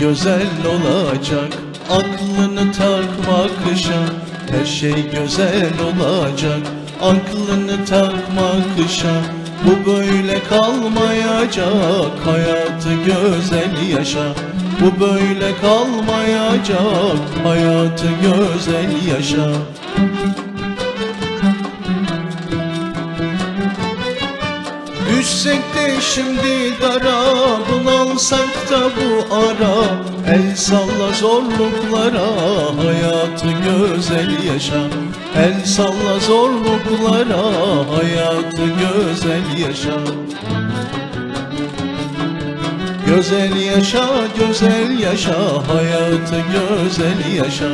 güzel olacak. Aklını takma kışa Her şey güzel olacak. Aklını takma kışa Bu böyle kalmayacak. Hayatı güzel yaşa Bu böyle kalmayacak. Hayatı güzel yaşa Düşsek de şimdi dara Bunalsak da bu ara El salla zorluklara Hayatı güzel yaşa El salla zorluklara Hayatı güzel yaşa Güzel yaşa, güzel yaşa, hayatı güzel yaşa.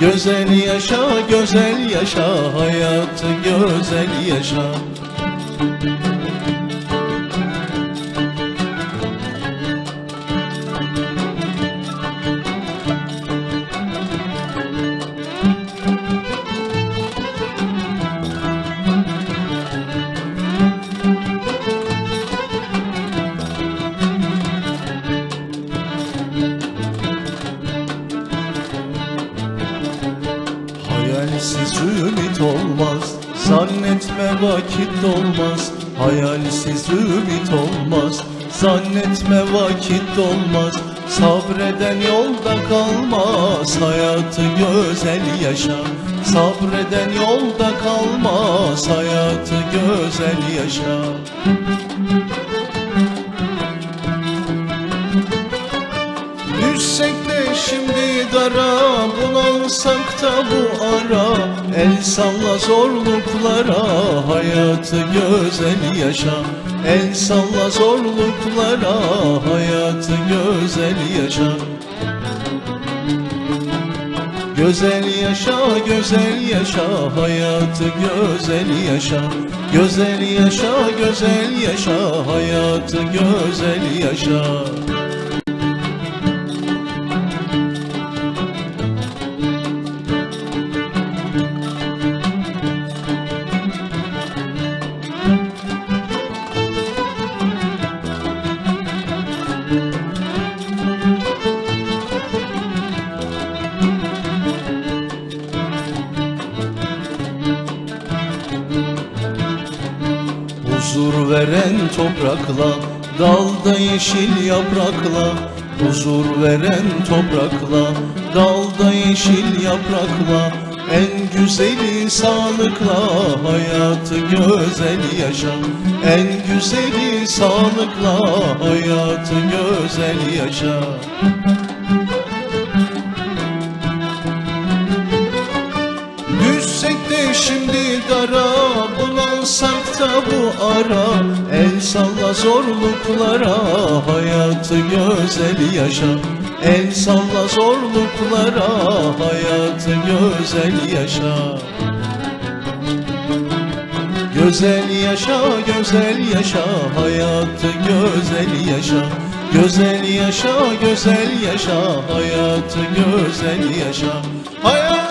Güzel yaşa, güzel yaşa, hayatı güzel yaşa. Hayalsiz ümit olmaz Zannetme vakit dolmaz. Hayalsiz ümit olmaz Zannetme vakit dolmaz. Sabreden yolda kalmaz Hayatı güzel yaşa Sabreden yolda kalmaz Hayatı güzel yaşa şimdi dara Bunalsak da bu ara El salla zorluklara Hayatı güzel yaşa El salla zorluklara Hayatı güzel yaşa Güzel yaşa, güzel yaşa, hayatı güzel yaşa. Güzel yaşa, güzel yaşa, hayatı güzel yaşa. Huzur veren toprakla Dalda yeşil yaprakla Huzur veren toprakla Dalda yeşil yaprakla En güzeli sağlıkla Hayatı güzel yaşa. En güzeli sağlıkla Hayatı güzel yaşa. Düşsek de şimdi dara Bulansak da bu ara El salla zorluklara Hayatı güzel yaşa El salla zorluklara Hayatı güzel yaşa Güzel yaşa, güzel yaşa, hayatı güzel yaşa. Güzel yaşa, güzel yaşa, hayatı güzel yaşa. Güzel